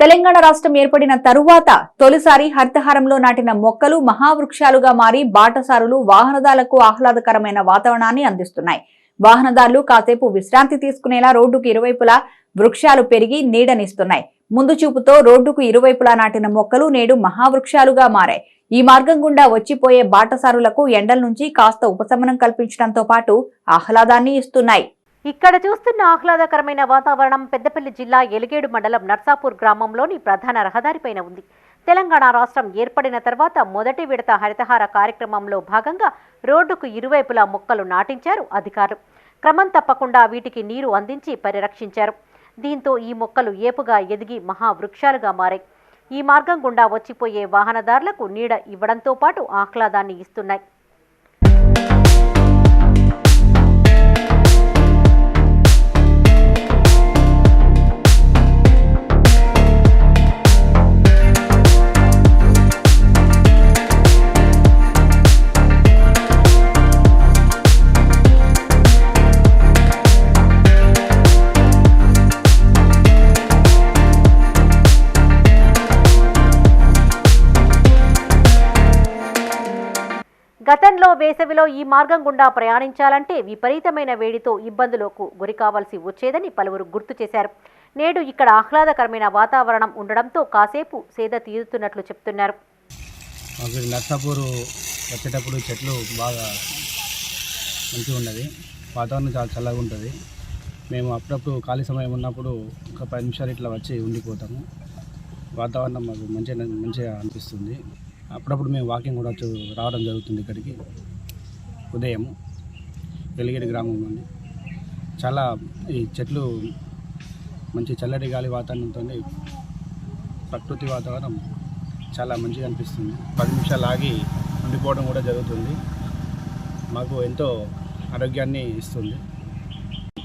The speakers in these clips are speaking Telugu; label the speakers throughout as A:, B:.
A: తెలంగాణ రాష్ట్రం ఏర్పడిన తరువాత తొలిసారి హరితహారంలో నాటిన మొక్కలు మహావృక్షాలుగా మారి బాటసారులు వాహనదారులకు ఆహ్లాదకరమైన వాతావరణాన్ని అందిస్తున్నాయి. వాహనదారులు కాసేపు విశ్రాంతి తీసుకునేలా రోడ్డుకు ఇరువైపులా వృక్షాలు పెరిగి నీడనిస్తున్నాయి. ముందు చూపుతో రోడ్డుకు ఇరువైపులా నాటిన మొక్కలు నేడు మహావృక్షాలుగా మారాయి. ఈ మార్గం గుండా వచ్చిపోయే బాటసారులకు ఎండల నుంచి కాస్త ఉపశమనం కల్పించడంతో పాటు ఆహ్లాదాన్ని ఇస్తున్నాయి.
B: ఇక్కడ చూస్తున్న ఆహ్లాదకరమైన వాతావరణం పెద్దపల్లి జిల్లా ఎలిగేడు మండలం నర్సాపూర్ గ్రామంలోని ప్రధాన రహదారిపైన ఉంది. తెలంగాణ రాష్ట్రం ఏర్పడిన తర్వాత మొదటి విడత హరితహార కార్యక్రమంలో భాగంగా రోడ్డుకు ఇరువైపులా మొక్కలు నాటించారు అధికారులు. క్రమం తప్పకుండా వీటికి నీరు అందించి పరిరక్షించారు. దీంతో ఈ మొక్కలు ఏపుగా ఎదిగి మహావృక్షాలుగా మారాయి. ఈ మార్గం గుండా వచ్చిపోయే వాహనదారులకు నీడ ఇవ్వడంతో పాటు ఆహ్లాదాన్ని ఇస్తున్నాయి. గతంలో వేసవిలో ఈ మార్గం గుండా ప్రయాణించాలంటే విపరీతమైన వేడితో ఇబ్బందులకు గురి కావాల్సి వచ్చేదని పలువురు గుర్తు చేశారు. నేడు ఇక్కడ ఆహ్లాదకరమైన వాతావరణం ఉండడంతో కాసేపు సేద తీరుతున్నట్లు చెప్తున్నారు.
C: నర్సాపూర్ వచ్చేటప్పుడు చెట్లు బాగా మంచిగా ఉన్నది. వాతావరణం చాలా చల్లగా ఉంటుంది. మేము అప్పుడప్పుడు ఖాళీ సమయం ఉన్నప్పుడు ఒక పది నిమిషాలు ఇట్లా వచ్చి ఉండిపోతాము. వాతావరణం మాకు మంచిగా మంచిగా అనిపిస్తుంది. అప్పుడప్పుడు మేము వాకింగ్ కూడా రావడం జరుగుతుంది ఇక్కడికి. ఉదయం వెలిగిరి గ్రామంలోని చాలా ఈ చెట్లు మంచి చల్లటి గాలి వాతావరణంతో ప్రకృతి వాతావరణం చాలా మంచిగా అనిపిస్తుంది. పది నిమిషాలు ఆగి ఉండిపోవడం కూడా జరుగుతుంది. మాకు ఎంతో ఆరోగ్యాన్ని ఇస్తుంది.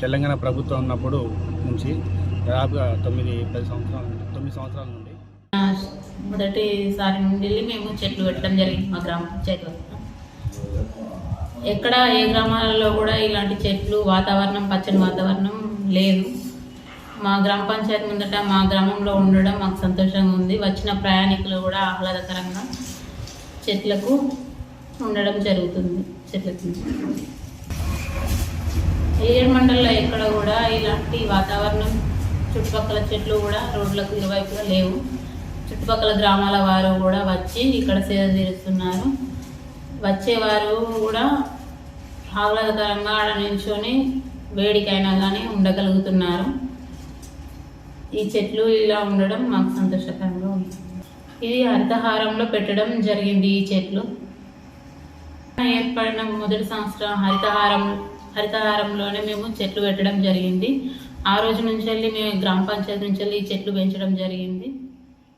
C: తెలంగాణ ప్రభుత్వం ఉన్నప్పుడు నుంచి దాదాపుగా తొమ్మిది పది సంవత్సరాల తొమ్మిది సంవత్సరాల నుండి
D: మొదటిసారి నుండి వెళ్ళి మేము చెట్లు పెట్టడం జరిగింది మా గ్రామ పంచాయతీలో ఎక్కడ ఏ గ్రామాలలో కూడా ఇలాంటి చెట్లు వాతావరణం పచ్చని వాతావరణం లేదు. మా గ్రామ పంచాయతీ ముందట మా గ్రామంలో ఉండడం మాకు సంతోషంగా ఉంది. వచ్చిన ప్రయాణికులు కూడా ఆహ్లాదకరంగా చెట్లకు ఉండడం జరుగుతుంది చెట్లకి ఏడు మండలంలో ఎక్కడ కూడా ఇలాంటి వాతావరణం చుట్టుపక్కల చెట్లు కూడా రోడ్లకు ఇరువైపులా లేవు. చుట్టుపక్కల గ్రామాల వారు కూడా వచ్చి ఇక్కడ సేద తీరుస్తున్నారు వచ్చేవారు కూడా ఆహ్లాదకరంగా ఆడ నిల్చొని వేడికైనా కానీ ఉండగలుగుతున్నారు. ఈ చెట్లు ఇలా ఉండడం మాకు సంతోషకరంగా ఉంది. ఇది హరితహారంలో పెట్టడం జరిగింది ఈ చెట్లు. ఏర్పడిన మొదటి సంవత్సరం హరితహారం హరితహారంలోనే మేము చెట్లు పెట్టడం జరిగింది. ఆ రోజు నుంచి వెళ్ళి మేము గ్రామ పంచాయతీ నుంచి వెళ్ళి ఈ చెట్లు పెంచడం జరిగింది.